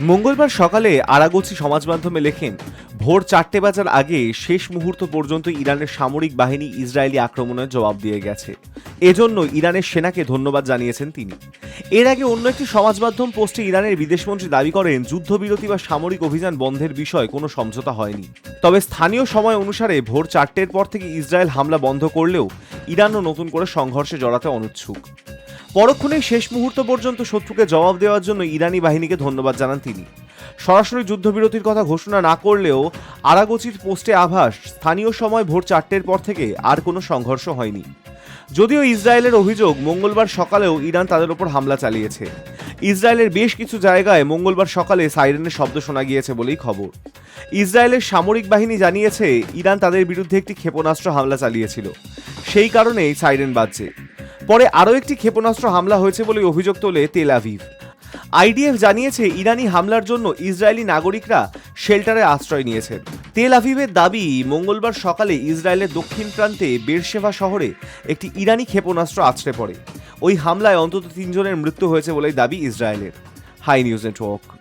মঙ্গলবার সকালে আরাগোচি সমাজ মাধ্যমে লেখেন, ভোর চারটে বাজার আগে শেষ মুহূর্ত পর্যন্ত ইরানের সামরিক বাহিনী ইসরায়েলি আক্রমণের জবাব দিয়ে গেছে। এজন্য ইরানের সেনাকে ধন্যবাদ জানিয়েছেন তিনি। এর আগে অন্য একটি সমাজ মাধ্যম পোস্টে ইরানের বিদেশমন্ত্রী দাবি করেন, যুদ্ধবিরতি বা সামরিক অভিযান বন্ধের বিষয়ে কোনো সমঝোতা হয়নি। তবে স্থানীয় সময় অনুসারে ভোর চারটের পর থেকে ইসরায়েল হামলা বন্ধ করলেও ইরানও নতুন করে সংঘর্ষে জড়াতে অনুচ্ছুক পরক্ষণেই শেষ মুহূর্ত পর্যন্ত শত্রুকে জবাব দেওয়ার জন্য ইরানি বাহিনীকে ধন্যবাদ জানান তিনি। সরাসরি যুদ্ধবিরতির কথা ঘোষণা না করলেও আরাগোচির পোস্টে আভাস, স্থানীয় সময় ভোর চারটের পর থেকে আর কোনো সংঘর্ষ হয়নি। যদিও ইসরায়েলের অভিযোগ, মঙ্গলবার সকালেও ইরান তাদের ওপর হামলা চালিয়েছে। ইসরায়েলের বেশ কিছু জায়গায় মঙ্গলবার সকালে সাইরেনের শব্দ শোনা গিয়েছে বলেই খবর। ইসরায়েলের সামরিক বাহিনী জানিয়েছে, ইরান তাদের বিরুদ্ধে একটি ক্ষেপণাস্ত্র হামলা চালিয়েছিল। সেই কারণেই সাইরেন বাজছে। পরে আরও একটি ক্ষেপণাস্ত্র হামলা হয়েছে বলে অভিযোগ তোলে তেল আভিভ আইডিএফ জানিয়েছে, ইরানি হামলার জন্য ইসরায়েলি নাগরিকরা শেল্টারে আশ্রয় নিয়েছেন। তেল আভিভের দাবি, মঙ্গলবার সকালে ইসরায়েলের দক্ষিণ প্রান্তে বেরশেভা শহরে একটি ইরানি ক্ষেপণাস্ত্র আছড়ে পড়ে। ওই হামলায় অন্তত তিনজনের মৃত্যু হয়েছে বলে দাবি ইসরায়েলের। Hi news network.